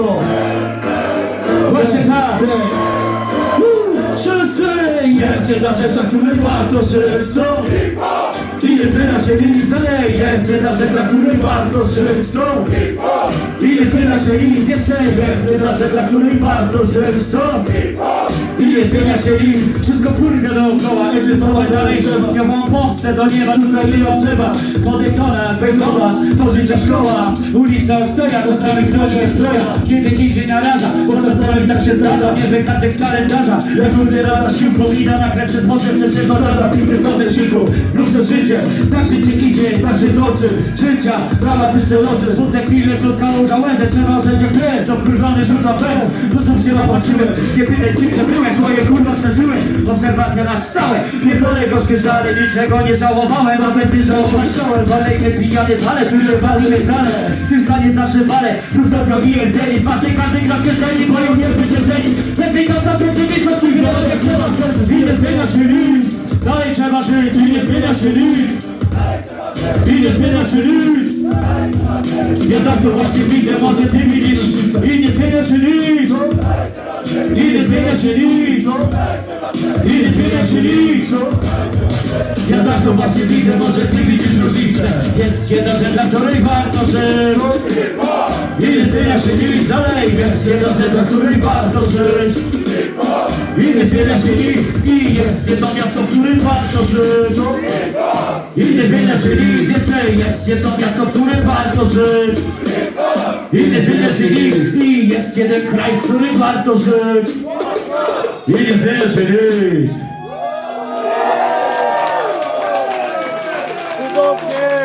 miasto Właśnie tak Wszyscy jest jedna rzecz, na której warto żyć co? I nie zmienia się nic dalej Jest jedna rzecz, na której warto żyć co? I nie zmienia się nic jeszcze Jest jedna rzecz, na której warto żyć co? Nie zmienia się nic Wszystko płynie dookoła. Egzystować dalej trzeba Ja mam pomstę do nieba. Tutaj nie trzeba. Podyktona, bezmowa. To życia szkoła. Ulica ostoja Czasami ktoś jest stroja. Kiedy nigdzie naraża Czasami tak się zdarza Nie że kartek z kalendarza. Jak ludzie rada siłką Ida na krew przez morze Przecież rada. Piękny stronę siłką Lub to życie. Tak życie idzie Tak się toczy. Życia Dramatyczne losy Smutne chwile Plus kałuża łezę Trzeba żyć jak jest Obkurwany rzuca bez To co się napatrzyłem Nie pytaj z kim przebyłem Swoje kurwa przeżyłem Obserwacja na stałe. Pierdolę gorzkie żale Niczego nie żałowałem. Nawet nie żałowałem Walejmy pijany pale Tyle walimy W tym stanie zawsze wale. Frustracja bije w zeli Patrzę każdy gra w kieszeni Boją nie To ci wiele jak trzeba I nie zmienia się nic. Dalej trzeba żyć I nie zmienia się nic. I nie zmienia się nic. Jednak to właśnie widzę, może ty widzisz. I nie zmienia się nic. I nie zmienia się nic. I nie zmienia się nic. Ja tak to właśnie widzę, może ty widzisz różnicę. Jest jedna rzecz, dla której warto żyć. nie się nimi dalej Jest jedna rzecz, na której warto żyć. I nie zmienia się nic I jest jedno miasto, w którym warto żyć. I nie zmienia się nic Jeszcze jest jedno miasto, w którym warto żyć. I nie zmienia się nic I jest jeden kraj, w którym warto żyć. I nie zmienia się nic Cudownie!